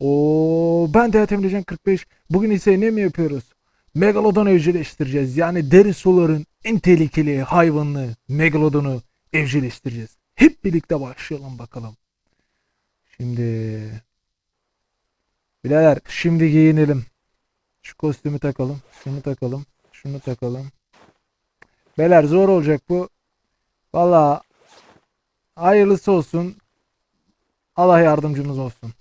Oo, ben de Emrecan 45. Bugün ise ne mi yapıyoruz? Megalodon evcilleştireceğiz. Yani derin suların en tehlikeli hayvanını Megalodon'u evcilleştireceğiz. Hep birlikte başlayalım bakalım. Şimdi Birader şimdi giyinelim. Şu kostümü takalım. Şunu takalım. Şunu takalım. Beyler zor olacak bu. Valla hayırlısı olsun. Allah yardımcımız olsun.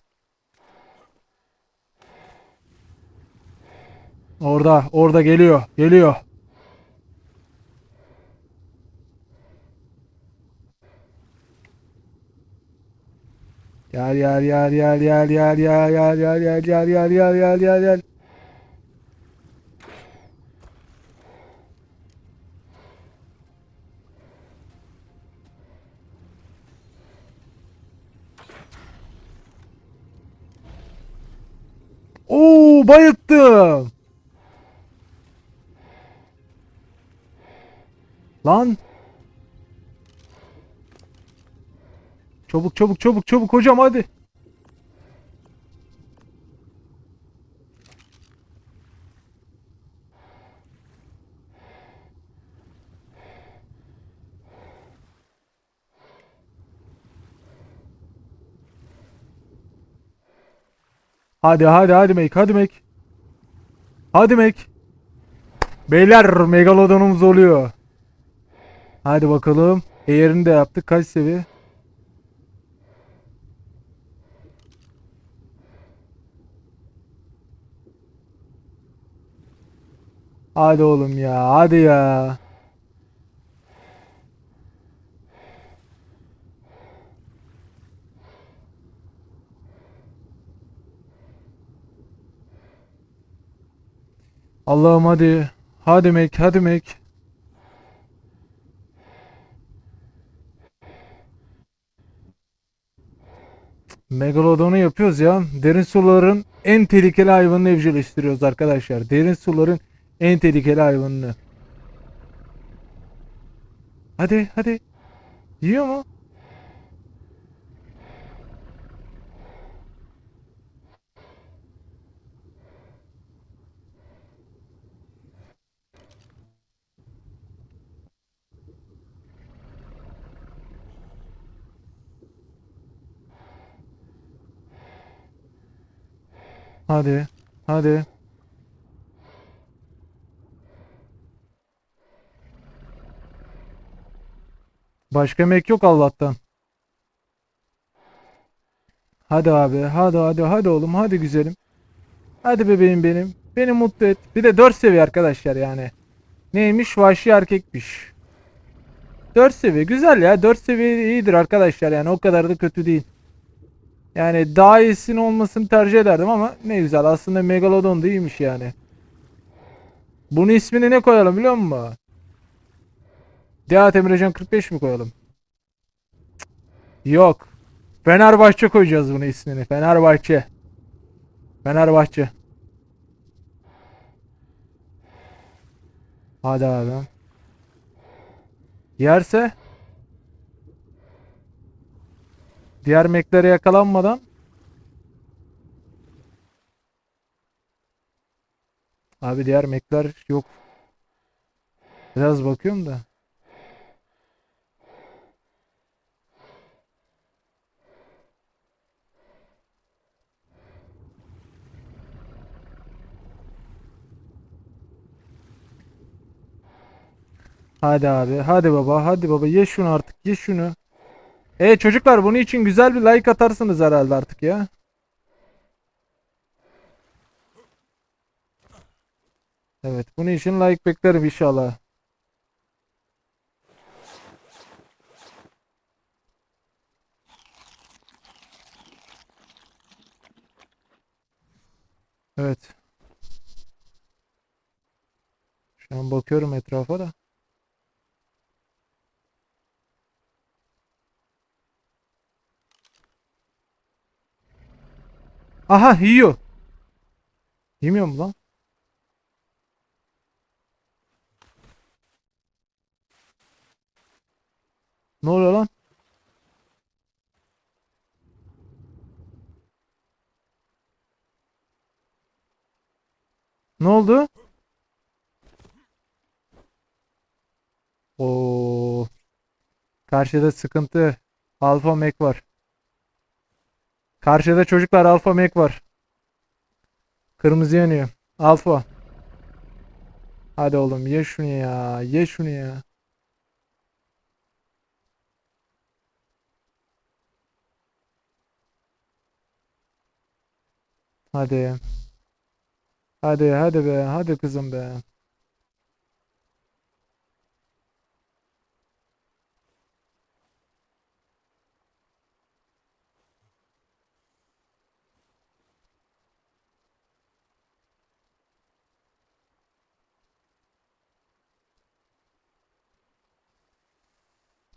Orada, orada geliyor, geliyor. Gel gel gel gel gel gel gel gel gel gel gel gel gel gel gel gel. Oo bayıttım. Lan. Çabuk çabuk çabuk çabuk hocam hadi. Hadi hadi hadi Mek hadi Mek. Hadi Mek. Beyler megalodonumuz oluyor. Hadi bakalım. Eğerini de yaptık. Kaç seviye? Hadi oğlum ya. Hadi ya. Allah'ım hadi. Hadi Mek. Hadi Mek. Megalodon'u yapıyoruz ya. Derin suların en tehlikeli hayvanını evcilleştiriyoruz arkadaşlar. Derin suların en tehlikeli hayvanını. Hadi hadi. Yiyor mu? Hadi. Hadi. Başka emek yok Allah'tan. Hadi abi. Hadi hadi hadi oğlum. Hadi güzelim. Hadi bebeğim benim. Beni mutlu et. Bir de 4 seviye arkadaşlar yani. Neymiş? Vahşi erkekmiş. 4 seviye. Güzel ya. 4 seviye iyidir arkadaşlar yani. O kadar da kötü değil. Yani daha iyisinin olmasını tercih ederdim ama ne güzel. Aslında Megalodon da iyiymiş yani. Bunun ismini ne koyalım biliyor musun? Dehat Emrecan 45 mi koyalım? Yok. Fenerbahçe koyacağız bunun ismini. Fenerbahçe. Fenerbahçe. Hadi abi. Yerse diğer meklere yakalanmadan Abi diğer mekler yok. Biraz bakıyorum da. Hadi abi. Hadi baba. Hadi baba. Ye şunu artık. Ye şunu. E çocuklar bunun için güzel bir like atarsınız herhalde artık ya. Evet. Bunun için like beklerim inşallah. Evet. Şu an bakıyorum etrafa da. Aha yiyor. Yemiyor mu lan? Ne oluyor lan? Ne oldu? O karşıda sıkıntı. Alfa Mac var. Karşıda çocuklar Alfa Mac var. Kırmızı yanıyor. Alfa. Hadi oğlum ye şunu ya. Ye şunu ya. Hadi. Hadi hadi be. Hadi kızım be.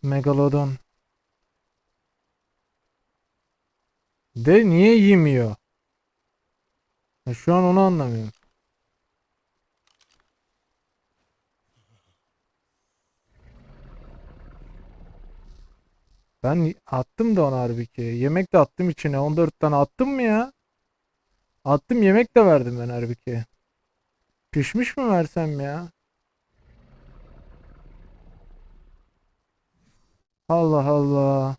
Megalodon. De niye yemiyor? Ya şu an onu anlamıyorum. Ben attım da ona halbuki. Yemek de attım içine. 14 tane attım mı ya? Attım yemek de verdim ben halbuki. Pişmiş mi versem ya? Allah Allah.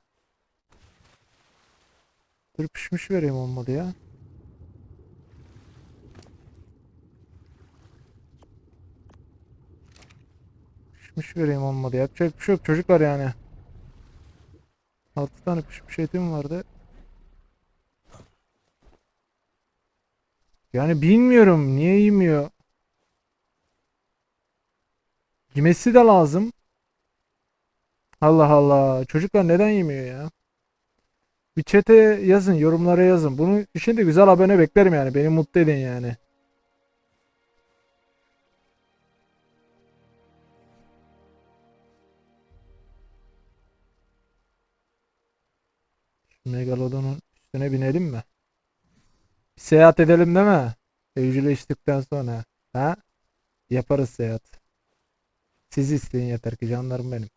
Dur vereyim olmadı ya. Pişmiş vereyim olmadı. Yapacak bir şey yok çocuklar yani. 6 tane pişmiş etim vardı. Yani bilmiyorum niye yemiyor. Yemesi de lazım. Allah Allah. Çocuklar neden yemiyor ya? Bir chat'e yazın, yorumlara yazın. Bunun için de güzel abone beklerim yani. Beni mutlu edin yani. Megalodon'un üstüne binelim mi? Bir seyahat edelim değil mi? Evcilleştikten sonra. Ha? Yaparız seyahat. Siz isteyin yeter ki canlarım benim.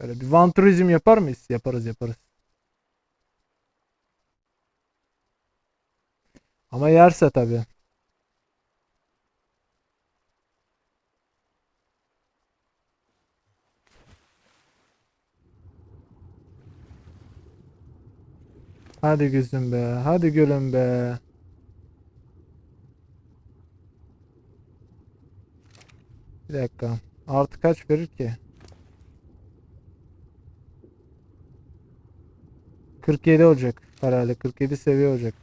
Böyle bir van turizm yapar mıyız? Yaparız yaparız. Ama yerse tabii. Hadi gözüm be. Hadi gülüm be. Bir dakika. Artı kaç verir ki? 47 olacak herhalde. 47 seviye olacak.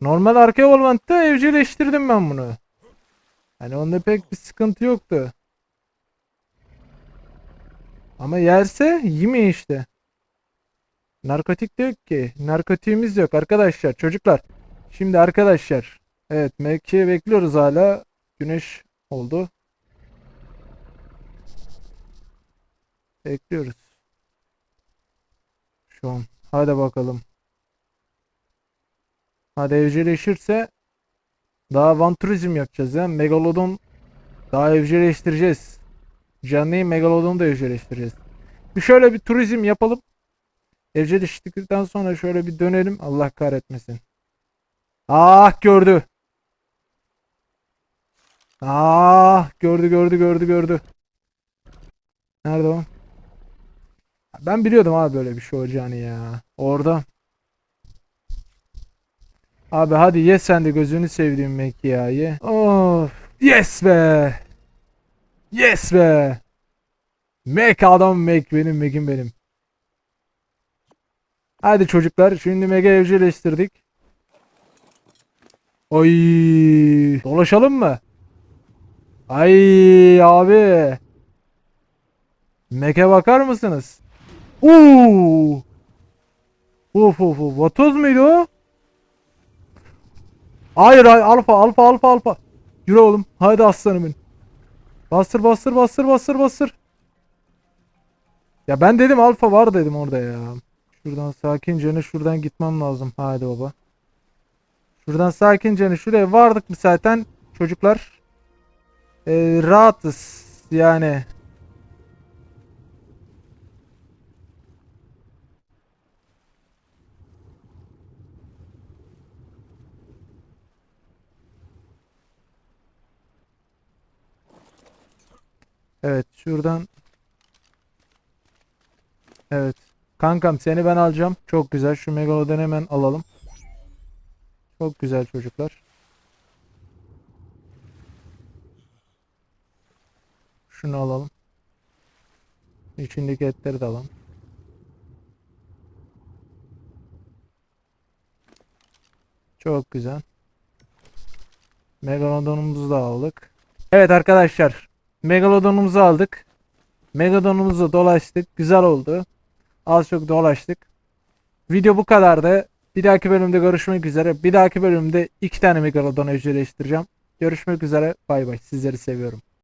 Normal arka Valorant'ta evcilleştirdim ben bunu. Hani onda pek bir sıkıntı yoktu. Ama yerse yemiyor işte. Narkotik de yok ki. Narkotiğimiz yok arkadaşlar. Çocuklar. Şimdi arkadaşlar. Evet Mekke'ye bekliyoruz hala. Güneş oldu. Bekliyoruz. Şu an. Hadi bakalım. Hadi evcilleşirse daha Van Turizm yapacağız ya. Megalodon daha evcilleştireceğiz. Canlıyı Megalodon'u da evcilleştireceğiz. Bir şöyle bir turizm yapalım. Evcilleştirdikten sonra şöyle bir dönelim. Allah kahretmesin. Ah gördü. Ah gördü gördü gördü gördü. Nerede o? Ben biliyordum abi böyle bir şey olacağını ya. Orada. Abi hadi ye sen de gözünü sevdiğim Mekki. Of. Yes be. Yes be. Mek adam Mek benim Mek'im benim. Hadi çocuklar şimdi Mega evcilleştirdik. Oy. Dolaşalım mı? Ay abi. Mek'e bakar mısınız? Oo. Of of of. Vatoz muydu o? Hayır hayır alfa alfa alfa alfa. Yürü oğlum. Haydi aslanım benim. Bastır bastır bastır bastır bastır. Ya ben dedim alfa var dedim orada ya. Şuradan sakince şuradan gitmem lazım. Haydi baba. Şuradan sakince şuraya vardık mı zaten çocuklar. Ee, rahatız yani. Evet şuradan. Evet. Kankam seni ben alacağım. Çok güzel. Şu Megalodon'u hemen alalım. Çok güzel çocuklar. Şunu alalım. İçindeki etleri de alalım. Çok güzel. Megalodon'umuzu da aldık. Evet arkadaşlar. Megalodon'umuzu aldık. Megalodon'umuzu dolaştık. Güzel oldu. Az çok dolaştık. Video bu kadardı. Bir dahaki bölümde görüşmek üzere. Bir dahaki bölümde iki tane Megalodon evcilleştireceğim. Görüşmek üzere. Bay bay. Sizleri seviyorum.